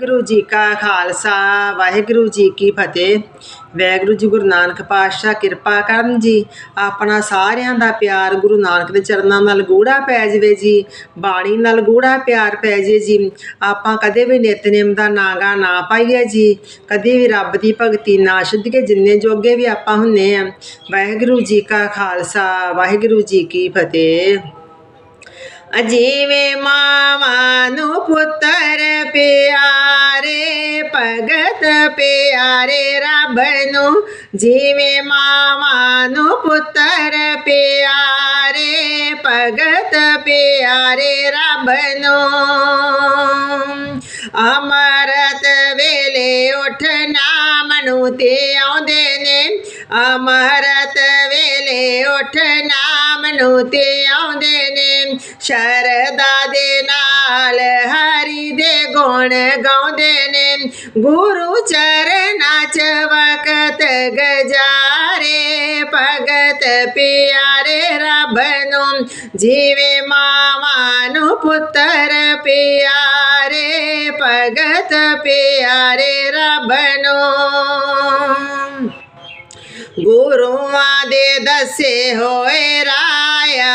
ਗੁਰੂ ਜੀ ਕਾ ਖਾਲਸਾ, ਵਾਹਿਗੁਰੂ ਜੀ ਕੀ ਫਤਿਹ। ਵਾਹਿਗੁਰੂ ਜੀ ਗੁਰੂ ਨਾਨਕ ਪਾਤਸ਼ਾਹ, ਕਿਰਪਾ ਕਰਨ ਜੀ। ਆਪਣਾ ਸਾਰਿਆਂ ਦਾ ਪਿਆਰ ਗੁਰੂ ਨਾਨਕ ਦੇ ਚਰਨਾਂ ਨਾਲ ਗੂੜਾ ਪੈ ਜਾਵੇ ਜੀ। ਬਾਣੀ ਨਾਲ ਗੂੜਾ ਪਿਆਰ ਪੈ ਜੇ ਜੀ। ਆਪਾਂ ਕਦੇ ਵੀ ਨਿਤਨੇਮ ਦਾ ਨਾਗਾ ਨਾ ਪਾਈਏ ਜੀ। ਕਦੇ ਵੀ ਰੱਬ ਦੀ ਭਗਤੀ ਨਾ ਛੱਡੀਏ ਜਿੰਨੇ ਜੋਗੇ ਵੀ ਆਪਾਂ ਹੁੰਨੇ ਆ। ਵਾਹਿਗੁਰੂ ਜੀ ਕਾ ਖਾਲਸਾ, ਵਾਹਿਗੁਰੂ ਜੀ ਕੀ ਫਤਿਹ। ਅਜੀਵੇ ਮਾਵਾਂ ਨੂੰ ਪੁੱਤਰ ਪਿਆ ਭਗਤ ਪਿਆਰੇ ਰੱਬ ਨੂੰ ਜਿਵੇਂ ਮਾਵਾਂ ਨੂੰ ਪੁੱਤਰ ਪਿਆਰੇ, ਭਗਤ ਪਿਆਰੇ ਰੱਬ ਨੂੰ ਅਮਰਤ ਵੇਲੇ ਉੱਠ ਨਾਮ ਨੂੰ ਤੇ ਆਉਂਦੇ ਨੇ, ਅਮਰਤ ਵੇਲੇ ਉੱਠ ਨਾਮ ਨੂੰ ਤੇ ਹਰੀ ਦੇ ਗੁਣ ਗਾਉਂਦੇ ਨੇ। ਗੁਰੂ ਚਰਨਾਂ ਚ ਵਕਤ ਗਜਾਰੇ, ਭਗਤ ਪਿਆਰੇ ਰੱਬ ਨੂੰ। ਜਿਵੇਂ ਮਾਵਾਂ ਨੂੰ ਪੁੱਤਰ ਪਿਆਰੇ, ਭਗਤ ਪਿਆਰੇ ਰੱਬ ਨੂੰ। ਗੁਰੂਆਂ ਦੇ ਦੱਸੇ ਹੋਏ ਰਾਹ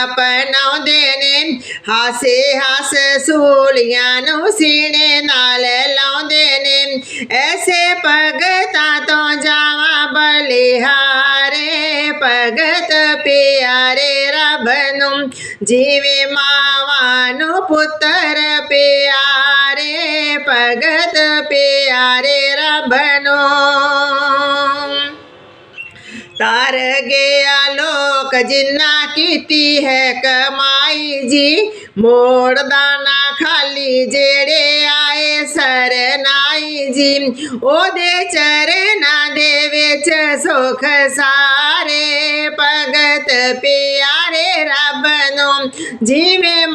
ਅਪਣਾਉਂਦੇ ਹਾਸੇ ਹੱਸ ਸੂਲੀਆਂ ਨੂੰ ਸੀਨੇ ਨਾਲ ਲਾਉਂਦੇ ਨੇ। ਐਸੇ ਭਗਤਾਂ ਤੋਂ ਜਾਵਾਂ ਬਲਿਹਾਰੇ, ਭਗਤ ਪਿਆਰੇ ਰੱਬ ਨੂੰ। ਜਿਵੇਂ ਮਾਵਾਂ ਨੂੰ ਪੁੱਤਰ ਪਿਆਰੇ, ਭਗਤ ਪਿਆਰੇ ਰੱਬ ਤਰ ਗਿਆ ਲੋਕ ਜਿੰਨਾ ਕੀਤੀ ਹੈ ਕਮਾਈ ਜੀ। ਮੋੜਦਾ ਨਾ ਖਾਲੀ ਜਿਹੜੇ ਆਏ ਸਰਨਾਈ ਜੀ। ਉਹਦੇ ਚਰਨਾਂ ਦੇ ਵਿੱਚ ਸੁਖ ਸਾਰੇ। ਭਗਤ ਪਿਆਰੇ ਰੱਬ ਨੂੰ ਜਿਵੇਂ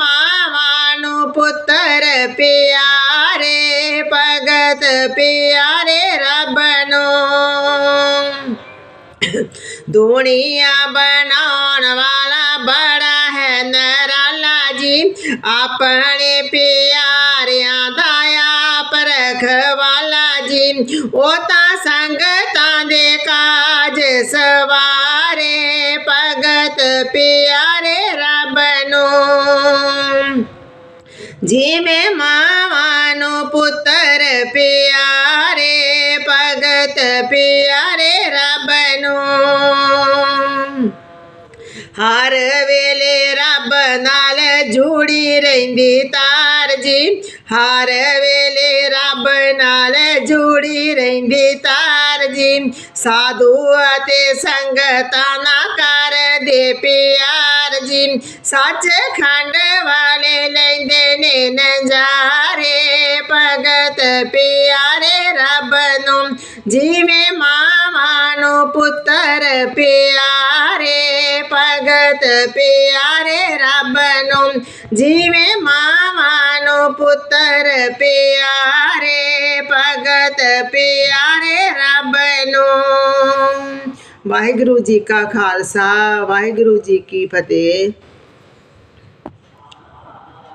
ਦੁਨੀਆ ਬਣਾਉਣ ਵਾਲਾ ਬੜਾ ਹੈ ਨਰਾਲਾ ਜੀ। ਆਪਣੇ ਪਿਆਰਿਆਂ ਦਾ ਆਪ ਰਖਵਾਲਾ ਜੀ। ਉਹ ਤਾਂ ਸੰਗਤਾਂ ਦੇ ਕਾਜ ਸਵਾਰੇ, ਭਗਤ ਪਿਆਰੇ ਰੱਬ ਨੂੰ। ਜਿਵੇਂ ਮਾਵਾਂ ਨੂੰ ਪੁੱਤਰ ਪਿਆਰੇ ਹਰ ਵੇਲੇ ਰੱਬ ਨਾਲ ਜੁੜੀ ਰਹਿੰਦੀ ਤਾਰ ਜੀ ਹਰ ਵੇਲੇ ਰੱਬ ਨਾਲ ਜੁੜੀ ਰਹਿੰਦੀ ਤਾਰ ਜੀ ਸਾਧੂ ਅਤੇ ਸੰਗਤਾਂ ਨਾ ਕਰਦੇ ਪਿਆਰ ਜੀ ਸੱਚ ਖੰਡ ਵਾਲੇ ਲੈਂਦੇ ਨੇ ਨਜ਼ਾਰੇ। ਭਗਤ ਪਿਆਰੇ ਰੱਬ ਨੂੰ, ਜਿਵੇਂ ਮਾਂ ਨੂੰ ਪੁੱਤਰ ਪਿਆਰੇ ਜਿਵੇਂ ਮਾਵਾਂ ਨੂੰ ਪੁੱਤਰ ਪਿਆਰੇ ਭਗਤ ਪਿਆਰੇ ਰੱਬ ਨੂੰ ਵਾਹਿਗੁਰੂ ਜੀ ਕਾ ਖਾਲਸਾ ਵਾਹਿਗੁਰੂ ਜੀ ਕੀ ਫਤਿਹ